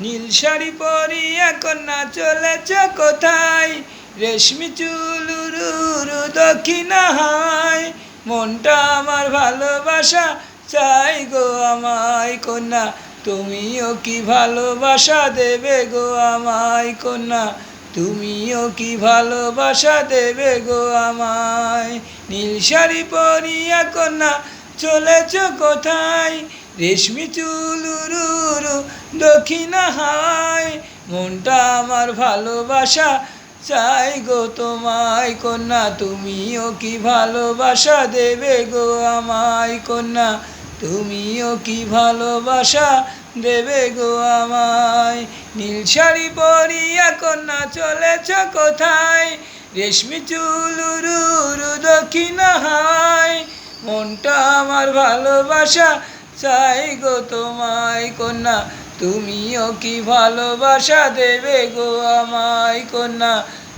নীল শাড়ি পরিয়া কন্যা চলেছ কোথায়? রেশমি চুলুরুরু দক্ষিণা হায়। মনটা আমার ভালোবাসা, চাই গো আমায় কন্যা। তুমিও কি ভালোবাসা দেবে গো আমায় কন্যা? তুমিও কি ভালোবাসা দেবে গো আমায়? নীল শাড়ি পরিয়া কন্যা চলেছ কোথায়? রেশমি চুলুরুরু, দক্ষিণা হায় মনটা আমার ভালোবাসা, চাই গো তোমায় কন্যা, তুমিও কি ভালোবাসা দেবে গো আমায় কন্যা? তুমিও কি ভালোবাসা দেবে গো আমায়? নীল শাড়ি পরিয়া কন্যা, চলেছ কোথায়? রেশমি চুলুরুরু, দক্ষিণা হায় মনটা আমার ভালোবাসা চাই গো তোমায় কন্যা। তুমিও কি ভালোবাসা দেবে গো আমায় কন্যা?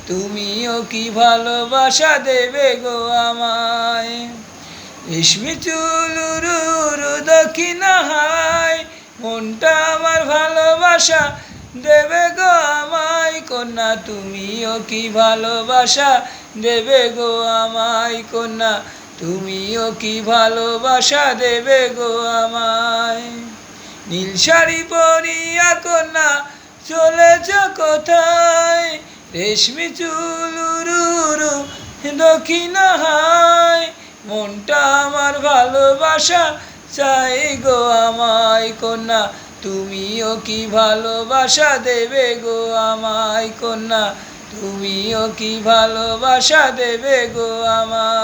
তুমিও কি ভালোবাসা দেবে গো আমায়? রেশমি চুলুরুরু দক্ষিণা হায় মনটা আমার ভালোবাসা দেবে গো আমায় কন্যা। তুমিও কি ভালোবাসা দেবে গো আমায় কন্যা? তুমিও কি ভালোবাসা দেবে গো আমায়? নীল শাড়ি পরিয়া কন্যা চলেছ কোথায়? রেশমি চুলুরুরু দক্ষিণা হায়। মনটা আমার ভালোবাসা চাই গো আমায় কন্যা। তুমিও কি ভালোবাসা দেবে গো আমায় কন্যা? তুমিও কি ভালোবাসা দেবে গো আমায়?